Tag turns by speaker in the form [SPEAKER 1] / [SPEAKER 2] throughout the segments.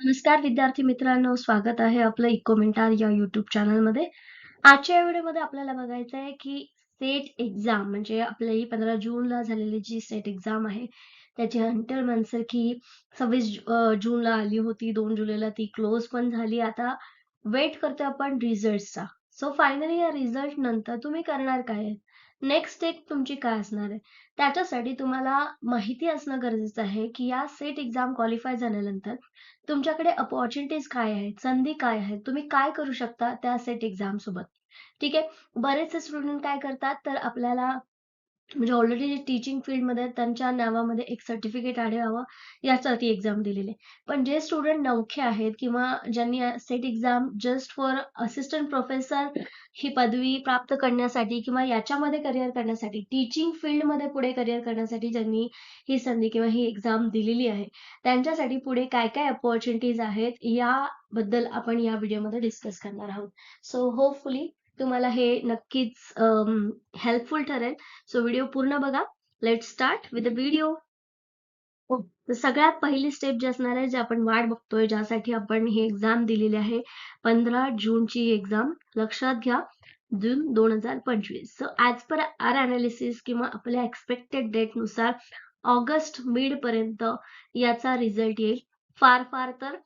[SPEAKER 1] नमस्कार विद्यार्थी मित्रांनो स्वागत आहे आपलं इकोमेंटार या युट्यूब चॅनलमध्ये आजच्या या व्हिडिओमध्ये आपल्याला बघायचं आहे की सेट एक्झाम म्हणजे आपली पंधरा जूनला झालेली जी सेट एक्झाम आहे त्याची हंटर मनसर की सव्वीस जूनला आली होती दोन जुलैला ती क्लोज पण झाली. आता वेट करतोय आपण रिझल्टचा सो फायनली या रिझल्ट नंतर तुम्ही करणार काय? नेक्स्ट स्टेप तुमची काय असणार आहे? त्याच्यासाठी तुम्हाला माहिती असणं गरजेचं आहे की या सेट एक्झाम क्वालिफाय झाल्यानंतर तुमच्याकडे अपॉर्च्युनिटीज काय आहेत? संधी काय आहेत? तुम्ही काय करू शकता त्या सेट एक्झाम सोबत? ठीक आहे? बरेचसे स्टुडंट काय करतात? तर आपल्याला म्हणजे ऑलरेडी जे टीचिंग फील्डमध्ये त्यांच्या नावामध्ये एक सर्टिफिकेट आढळावं यासाठी एक्झाम दिलेली आहे. पण जे स्टुडंट नवखे आहेत किंवा ज्यांनी SET exam just for assistant professor ही पदवी प्राप्त करण्यासाठी किंवा याच्यामध्ये करिअर करण्यासाठी टीचिंग फील्डमध्ये पुढे करिअर करण्यासाठी ज्यांनी ही संधी किंवा ही एक्झाम दिलेली आहे त्यांच्यासाठी पुढे काय काय अपॉर्च्युनिटीज आहेत याबद्दल आपण या व्हिडिओमध्ये डिस्कस करणार आहोत. सो होपफुली तुम्हाला हे नक्कीच हेल्पफुल ठरेल. सो व्हिडिओ पूर्ण बघा. Let start with the video सगळ्यात पहिली स्टेप जी असणार आहे जे आपण वाट बघतोय ज्यासाठी आपण ही एक्झाम दिलेली आहे पंधरा जूनची एक्झाम लक्षात घ्या. जून दोन हजार पंचवीस. So as per our analysis किंवा आपल्या एक्सपेक्टेड डेटनुसार ऑगस्ट मिड पर्यंत याचा रिझल्ट येईल. फार फार तर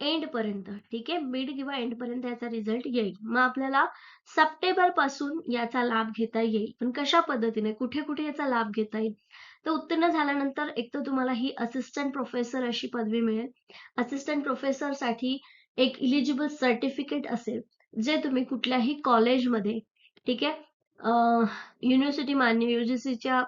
[SPEAKER 1] एंड पर्यंत. ठीक आहे? मिड किंवा एंड पर्यंत याचा रिझल्ट येईल. मग आपल्याला सप्टेंबरपासून याचा लाभ घेता येईल. पण कशा पद्धतीने? कुठे कुठे याचा लाभ घेता येईल? तर उत्तीर्ण झाल्यानंतर एक तर तुम्हाला ही असिस्टंट प्रोफेसर अशी पदवी मिळेल. असिस्टंट प्रोफेसरसाठी एक इलिजिबल सर्टिफिकेट असेल. जे तुम्ही कुठल्याही कॉलेजमध्ये ठीक आहे? युनिव्हर्सिटी मान्य युजीसीच्या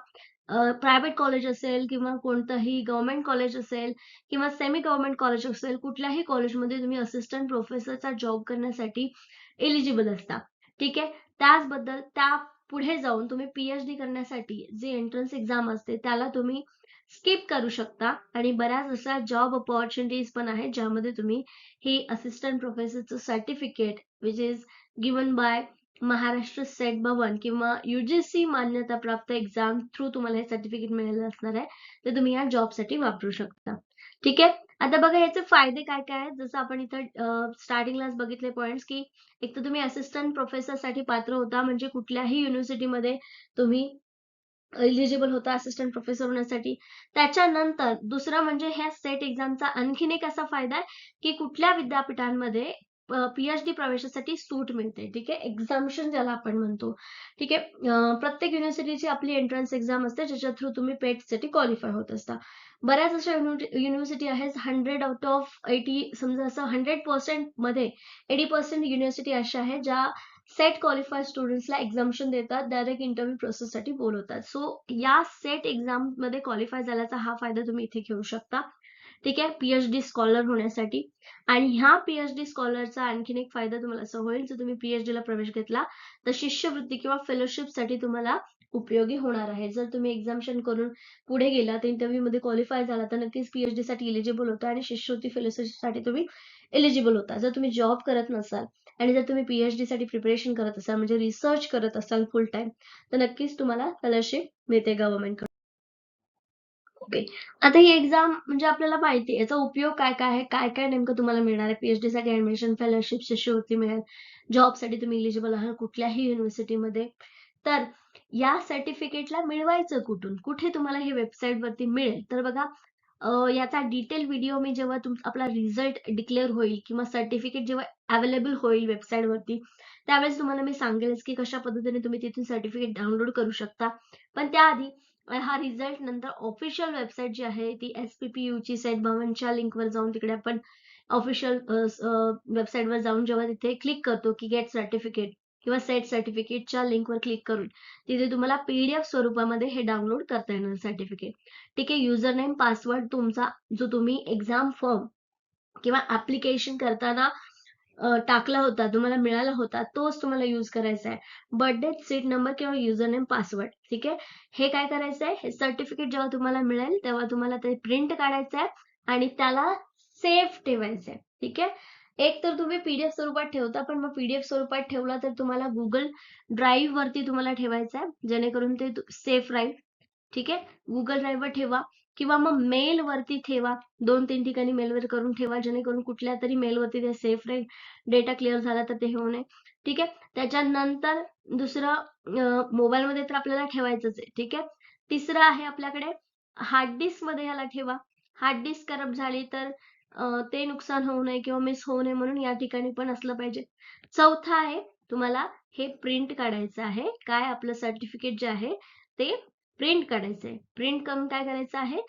[SPEAKER 1] प्रायव्हेट कॉलेज असेल किंवा कोणतंही गव्हर्नमेंट कॉलेज असेल किंवा सेमी गव्हर्नमेंट कॉलेज असेल कुठल्याही कॉलेजमध्ये तुम्ही असिस्टंट प्रोफेसरचा जॉब करण्यासाठी एलिजिबल असता. ठीक आहे? त्याचबद्दल त्या पुढे जाऊन तुम्ही पीएचडी करण्यासाठी जे एंट्रन्स एक्झाम असते त्याला तुम्ही स्किप करू शकता. आणि बऱ्याच अशा जॉब अपॉर्च्युनिटीज पण आहेत ज्यामध्ये तुम्ही हे assistant प्रोफेसरचं certificate which is given by Maharashtra SET भवन किंवा युजीसी मान्यता प्राप्त एक्झाम थ्रू तुम्हाला हे सर्टिफिकेट मिळालं असणार आहे ते तुम्ही या जॉबसाठी वापरू शकता. ठीक आहे? आता बघा याचे फायदे काय काय आहेत? जसं आपण इथं स्टार्टिंगलाच बघितले पॉईंट्स की एक तर तुम्ही असिस्टंट प्रोफेसरसाठी पात्र होता म्हणजे कुठल्याही युनिव्हर्सिटीमध्ये तुम्ही एलिजिबल होता असिस्टंट प्रोफेसर होण्यासाठी. त्याच्यानंतर दुसरं म्हणजे ह्या सेट एक्झामचा आणखीन एक असा फायदा आहे की कुठल्या विद्यापीठांमध्ये पीएचडी प्रवेशासाठी सूट मिळते ठीक आहे? एक्झामिशन ज्याला आपण म्हणतो ठीक आहे? प्रत्येक युनिव्हर्सिटीची आपली एंट्रन्स एक्झाम असते ज्याच्या थ्रू तुम्ही पेटसाठी क्वालिफाय होत असता. बऱ्याच अशा युनिव्हर्सिटी आहेत हंड्रेड आउट ऑफ एटी समजा असं हंड्रेड पर्सेंटमध्ये एटी पर्सेंट युनिव्हर्सिटी अशा आहेत ज्या सेट क्वालिफाय स्टुडंट्सला एक्झामिशन देतात डायरेक्ट इंटरव्ह्यू प्रोसेससाठी बोलवतात. सो या सेट एक्झाममध्ये क्वालिफाय झाल्याचा हा फायदा तुम्ही इथे घेऊ शकता. ठीक आहे? पीएचडी स्कॉलर होण्यासाठी. आणि ह्या पीएचडी स्कॉलरचा आणखीन एक फायदा तुम्हाला असं होईल जर तुम्ही पीएचडी ला प्रवेश घेतला तर शिष्यवृत्ती किंवा फेलोशिपसाठी तुम्हाला उपयोगी होणार आहे. जर तुम्ही एक्झामशन करून पुढे गेला तर इंटरव्ह्यू मध्ये क्वालिफाय झाला तर नक्कीच पीएचडी साठी इलिजिबल होता आणि शिष्यवृत्ती फेलोशिपसाठी तुम्ही एलिजिबल होता. जर तुम्ही जॉब करत नसाल आणि जर तुम्ही पीएचडी साठी प्रिपरेशन करत असाल म्हणजे रिसर्च करत असाल फुल टाइम तर नक्कीच तुम्हाला फेलोशिप मिळते गव्हर्नमेंट ओके आता ही एक्झाम म्हणजे आपल्याला माहिती आहे याचा उपयोग काय काय आहे काय काय नेमकं तुम्हाला मिळणार आहे? पीएचडी साठी ऍडमिशन फेलोशिप शिष्यवृत्ती मिळेल. जॉबसाठी तुम्ही इलिजिबल आहात कुठल्याही युनिव्हर्सिटीमध्ये तर या सर्टिफिकेटला मिळवायचं कुठून? कुठे तुम्हाला हे वेबसाईट वरती मिळेल? तर बघा याचा डिटेल व्हिडिओ मी जेव्हा आपला रिझल्ट डिक्लेअर होईल किंवा सर्टिफिकेट जेव्हा अवेलेबल होईल वेबसाईट वरती त्यावेळेस तुम्हाला मी सांगेलच की कशा पद्धतीने तुम्ही तिथून सर्टिफिकेट डाउनलोड करू शकता. पण त्याआधी हा रिझल्ट नंतर ऑफिशियल वेबसाईट जी आहे ती एस पी पी ची साईट भवनच्या लिंकवर जाऊन तिकडे आपण ऑफिशियल वेबसाईटवर जाऊन जेव्हा तिथे क्लिक करतो की गेट सर्टिफिकेट किंवा सेट सर्टिफिकेटच्या लिंकवर क्लिक करून तिथे तुम्हाला पीडीएफ स्वरूपामध्ये हे डाउनलोड करता येणार सर्टिफिकेट ठीक आहे युजर नेम पासवर्ड तुमचा जो तुम्ही एक्झाम फॉर्म किंवा ऍप्लिकेशन करताना टाकला होता तुम्हाला मिळाला होता तोच तुम्हाला यूज करायचा आहे. बर्थडे सीट नंबर किंवा युजर नेम पासवर्ड ठीक आहे? हे काय करायचं आहे? हे सर्टिफिकेट जेव्हा तुम्हाला मिळेल तेव्हा तुम्हाला ते प्रिंट काढायचं आहे आणि त्याला सेफ ठेवायचं आहे ठीक आहे? एक तर तुम्ही पीडीएफ स्वरूपात ठेवता पण मग पीडीएफ स्वरूपात ठेवला तर तुम्हाला गुगल ड्राईव्ह वरती तुम्हाला ठेवायचं आहे जेणेकरून ते सेफ राहील ठीक आहे? गुगल ड्राईव्हवर ठेवा. किंवा मग मेल वरती ठेवा. दोन तीन ठिकाणी मेलवर करून ठेवा. जेणेकरून कुठल्या तरी मेलवरती ते सेफ राहील. डेटा क्लिअर झाला तर ते होऊ नये. ठीक आहे? त्याच्यानंतर दुसरं मोबाईल मध्ये तर आपल्याला ठेवायचंच आहे. ठीक आहे? तिसरं आहे आपल्याकडे हार्ड डिस्कमध्ये याला ठेवा. हार्ड डिस्क करप्ट झाली तर ते नुकसान होऊ नये किंवा मिस होऊ नये म्हणून या ठिकाणी पण असलं पाहिजे. चौथा आहे तुम्हाला हे प्रिंट काढायचं आहे. काय आपलं सर्टिफिकेट जे आहे ते प्रिंट काढायचं आहे प्रिंट करून काय करायचं आहे?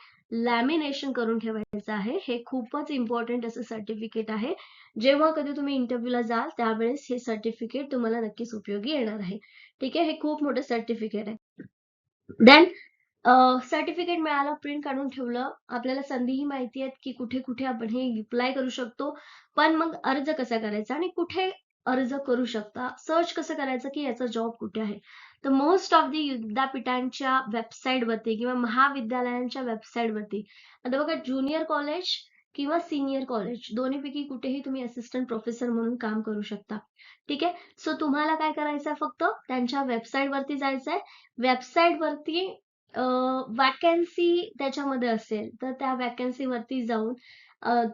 [SPEAKER 1] लॅमिनेशन करून ठेवायचं आहे. हे खूपच इम्पॉर्टंट असं सर्टिफिकेट आहे. जेव्हा कधी तुम्ही इंटरव्ह्यूला जाल त्यावेळेस हे सर्टिफिकेट तुम्हाला नक्कीच उपयोगी येणार आहे. ठीक आहे? हे खूप मोठं सर्टिफिकेट आहे. देन सर्टिफिकेट मिळालं प्रिंट काढून ठेवलं. आपल्याला संधीही माहिती आहेत की कुठे कुठे आपण हे अप्लाय करू शकतो. पण मग अर्ज कसा करायचा आणि कुठे अर्ज करू शकता. सर्च कसं करायचं की याचा जॉब कुठे आहे? तर मोस्ट ऑफ दी विद्यापीठांच्या वेबसाईटवरती किंवा महाविद्यालयांच्या वेबसाईटवरती आता बघा ज्युनियर कॉलेज किंवा सिनियर कॉलेज दोन्हीपैकी कुठेही तुम्ही असिस्टंट प्रोफेसर म्हणून काम करू शकता. ठीक आहे? सो तुम्हाला काय करायचं आहे फक्त? त्यांच्या वेबसाईटवरती जायचं आहे. वेबसाईटवरती वॅकन्सी त्याच्यामध्ये असेल तर त्या वॅकन्सी वरती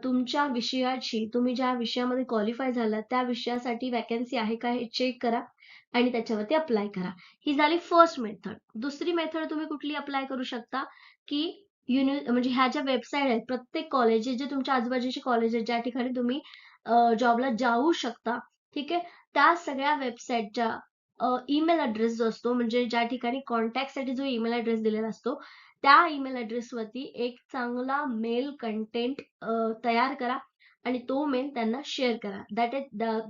[SPEAKER 1] तुमच्या विषयाची तुम्ही ज्या विषयामध्ये क्वालिफाय झाला त्या विषयासाठी वॅकन्सी आहे का हे चेक करा आणि त्याच्यावरती अप्लाय करा. ही झाली फर्स्ट मेथड दुसरी मेथड तुम्ही कुठली अप्लाय करू शकता? की युनि म्हणजे ह्या ज्या वेबसाईट आहेत प्रत्येक कॉलेज जे तुमच्या आजूबाजूचे कॉलेज आहेत ज्या ठिकाणी तुम्ही जॉबला जाऊ शकता ठीक आहे? त्या सगळ्या वेबसाईटच्या ईमेल ऍड्रेस जो असतो म्हणजे ज्या ठिकाणी कॉन्टॅक्टसाठी जो ईमेल अड्रेस दिलेला असतो त्या ईमेल ऍड्रेसवरती एक चांगला मेल कंटेंट तयार करा आणि तो मेल त्यांना शेअर करा. दॅट इज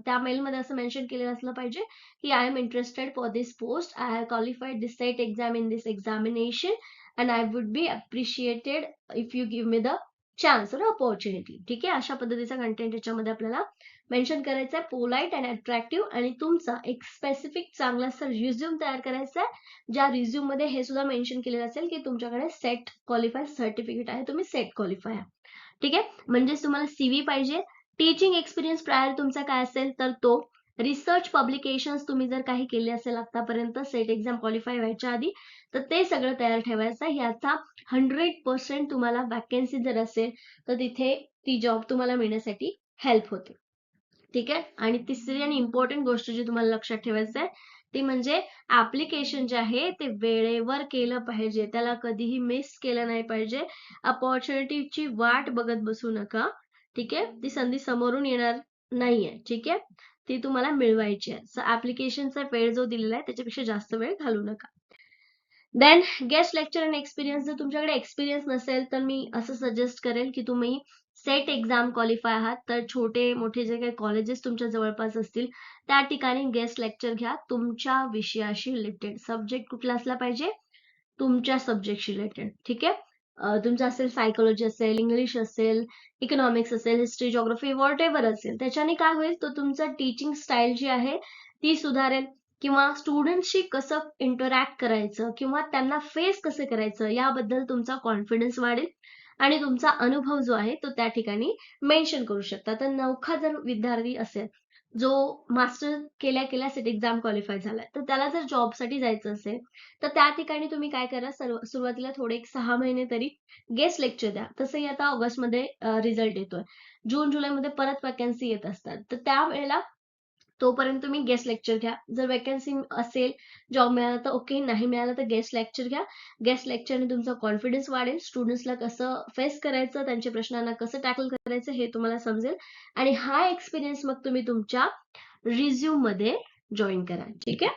[SPEAKER 1] त्या मेलमध्ये असं मेन्शन केलेलं असलं पाहिजे की I am interested for this post I have qualified this SET exam in this examination and I would be appreciated if you give me the chance और opportunity ठीक आहे? अशा पद्धतीचा कंटेंट याच्यामध्ये आपल्याला मेन्शन करायचं आहे पोलाईट अँड अट्रॅक्टिव्ह आणि तुमचा एक स्पेसिफिक चांगला असा रिझ्यूम तयार करायचा आहे. ज्या रिझ्यूममध्ये हे सुद्धा मेन्शन केलेलं असेल की तुमच्याकडे सेट क्वालिफाय सर्टिफिकेट आहे तुम्ही सेट क्वालिफाय ठीक आहे? म्हणजेच तुम्हाला सीव्ही पाहिजे. टीचिंग एक्सपिरियन्स प्रायर तुमचा काय असेल तर तो. रिसर्च पब्लिकेशन तुम्ही जर काही केले असेल आतापर्यंत सेट एक्झाम क्वालिफाय व्हायच्या आधी तर ते सगळं तयार ठेवायचं याचा हंड्रेड पर्सेंट तुम्हाला वॅकन्सी जर असेल तर तिथे ती जॉब तुम्हाला मिळण्यासाठी हेल्प होते. ठीक आहे? आणि तिसरी आणि इम्पॉर्टंट गोष्ट जी तुम्हाला लक्षात ठेवायचं आहे ती म्हणजे ऍप्लिकेशन जे आहे ते वेळेवर केलं पाहिजे. त्याला कधीही मिस केलं नाही पाहिजे. अपॉर्च्युनिटीची वाट बघत बसू नका. ठीक आहे? ती संधी समोरून येणार नाहीये. ठीक आहे? ती तुम्हाला मिळवायची आहे. सो ऍप्लिकेशनचा वेळ जो दिलेला आहे त्याच्यापेक्षा जास्त वेळ घालू नका. Then guest lecture and experience जर तुमच्याकडे एक्सपिरियन्स नसेल तर मी असं सजेस्ट करेल की तुम्ही सेट एक्झाम क्वालिफाय आहात. तर छोटे मोठे जे काही कॉलेजेस तुमच्या जवळपास असतील त्या ठिकाणी गेस्ट लेक्चर घ्या. तुमच्या विषयाशी रिलेटेड सब्जेक्ट कुठला असला पाहिजे? तुमच्या सब्जेक्टशी रिलेटेड ठीक आहे? तुमचं असेल सायकोलॉजी असेल इंग्लिश असेल इकॉनॉमिक्स असेल हिस्ट्री जॉग्रफी वॉट एव्हर असेल त्याच्याने काय होईल? तर तुमचं टीचिंग स्टाईल जी आहे ती सुधारेल. किंवा स्टुडंटशी कसं इंटरॅक्ट करायचं? किंवा त्यांना फेस कसं करायचं? याबद्दल तुमचा कॉन्फिडन्स वाढेल. आणि तुमचा अनुभव जो आहे तो त्या ठिकाणी मेन्शन करू शकता. तर नौखा जर विद्यार्थी असेल जो मास्टर केल्या केल्या सेट एक्झाम क्वालिफाय झालाय तर त्याला जर जॉबसाठी जायचं असेल तर त्या ठिकाणी तुम्ही काय करा सुरुवातीला थोडे एक सहा महिने तरी गेस्ट लेक्चर द्या. तसंही आता ऑगस्टमध्ये रिझल्ट येतोय. जून जुलैमध्ये परत वॅकन्सी येत असतात. तर त्यावेळेला तोपर्यंत तुम्ही गेस्ट लेक्चर घ्या. जर वॅकन्सी असेल जॉब मिळाला तर ओके नाही मिळालं तर गेस्ट लेक्चर घ्या. गेस्ट लेक्चरने तुमचा कॉन्फिडन्स वाढेल. स्टुडंट्सला कसं फेस करायचं त्यांच्या प्रश्नांना कसं टॅकल करायचं हे तुम्हाला समजेल. आणि हा एक्सपिरियन्स मग तुम्ही तुमच्या रिझ्यूममध्ये जॉईन करा. ठीक आहे?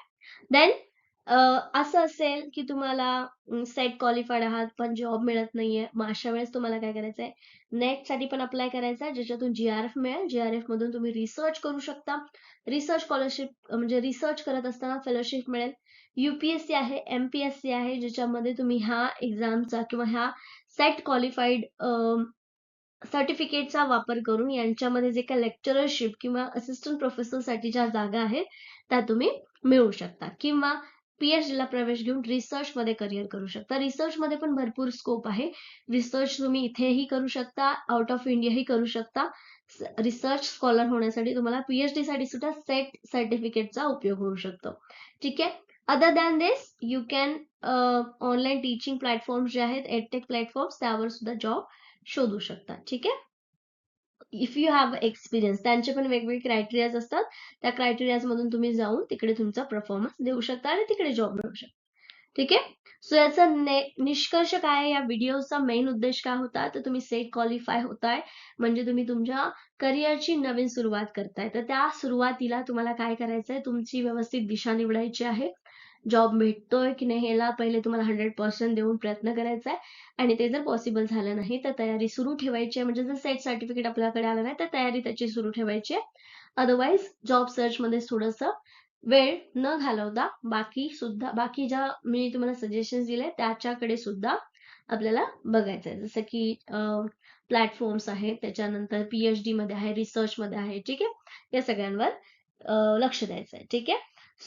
[SPEAKER 1] देन असं असेल की तुम्हाला सेट क्वालिफाईड आहात पण जॉब मिळत नाहीये मग अशा वेळेस तुम्हाला काय करायचंय? नेटसाठी पण अप्लाय करायचा आहे ज्याच्यातून जीआरएफ मिळेल. जीआरएफ मधून तुम्ही रिसर्च करू शकता. रिसर्च स्कॉलरशिप म्हणजे रिसर्च करत असताना फेलोशिप मिळेल. युपीएससी आहे एमपीएससी आहे ज्याच्यामध्ये तुम्ही ह्या एक्झामचा किंवा ह्या सेट क्वालिफाईड सर्टिफिकेटचा वापर करून यांच्यामध्ये जे काही लेक्चरशिप किंवा असिस्टंट प्रोफेसरसाठी ज्या जागा आहेत त्या तुम्ही मिळवू शकता. किंवा पीएचडी ला प्रवेश घेऊन रिसर्च मध्ये करिअर करू शकता. रिसर्च मध्ये पण भरपूर स्कोप आहे. रिसर्च तुम्ही इथेही करू शकता आउट ऑफ इंडियाही करू शकता. रिसर्च स्कॉलर होण्यासाठी तुम्हाला पीएचडी साठी सुद्धा सेट सर्टिफिकेटचा उपयोग होऊ शकतो. ठीक आहे? Other than this you can online teaching platform जे आहेत एडटेक प्लॅटफॉर्म त्यावर सुद्धा जॉब शोधू शकता. ठीक आहे? इफ यू हॅव एक्सपिरियन्स त्यांचे पण वेगवेगळे क्रायटेरियाज असतात. त्या क्रायटेरियाज मधून तुम्ही जाऊन तिकडे तुमचा परफॉर्मन्स देऊ शकता आणि तिकडे जॉब मिळू शकता. ठीक आहे? सो याचा निष्कर्ष काय या व्हिडिओचा मेन उद्देश काय होता? तर तुम्ही सेट क्वालिफाय होताय. म्हणजे तुम्ही तुमच्या करिअरची नवीन सुरुवात करताय. तर त्या सुरुवातीला तुम्हाला काय करायचंय? तुमची व्यवस्थित दिशा निवडायची आहे. जॉब भेटतोय की नाही याला पहिले तुम्हाला हंड्रेड पर्सेंट देऊन प्रयत्न करायचा आहे. आणि ते जर पॉसिबल झालं नाही तर तयारी सुरू ठेवायची आहे. म्हणजे जर सेट सर्टिफिकेट आपल्याकडे आलं नाही तर तयारी त्याची सुरू ठेवायची आहे. अदरवाईज जॉब सर्च मध्ये थोडंसं वेळ न घालवता बाकी सुद्धा बाकी ज्या मी तुम्हाला सजेशन दिले त्याच्याकडे सुद्धा आपल्याला बघायचं आहे. जसं की प्लॅटफॉर्म्स आहेत त्याच्यानंतर पीएचडी मध्ये आहे रिसर्च मध्ये आहे ठीक आहे? या सगळ्यांवर लक्ष द्यायचं आहे ठीक आहे?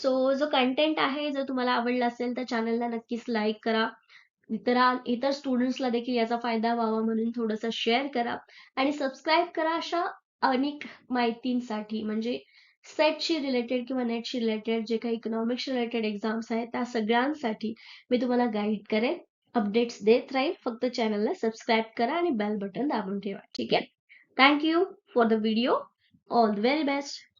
[SPEAKER 1] सो जो कंटेंट आहे जर तुम्हाला आवडला असेल तर चॅनलला नक्कीच लाईक करा. इतर इतर स्टुडंट्सला देखील याचा फायदा व्हावा म्हणून थोडंसं शेअर करा. आणि सबस्क्राईब करा अशा अनेक माहितींसाठी. म्हणजे सेटशी रिलेटेड किंवा नेटशी रिलेटेड जे काही इकॉनॉमिक्स रिलेटेड एक्झाम्स आहेत त्या सगळ्यांसाठी मी तुम्हाला गाईड करेन. अपडेट्स देत राहील. फक्त चॅनलला सबस्क्राईब करा आणि बेल बटन दाबून ठेवा. ठीक आहे? Thank you for the video all the very best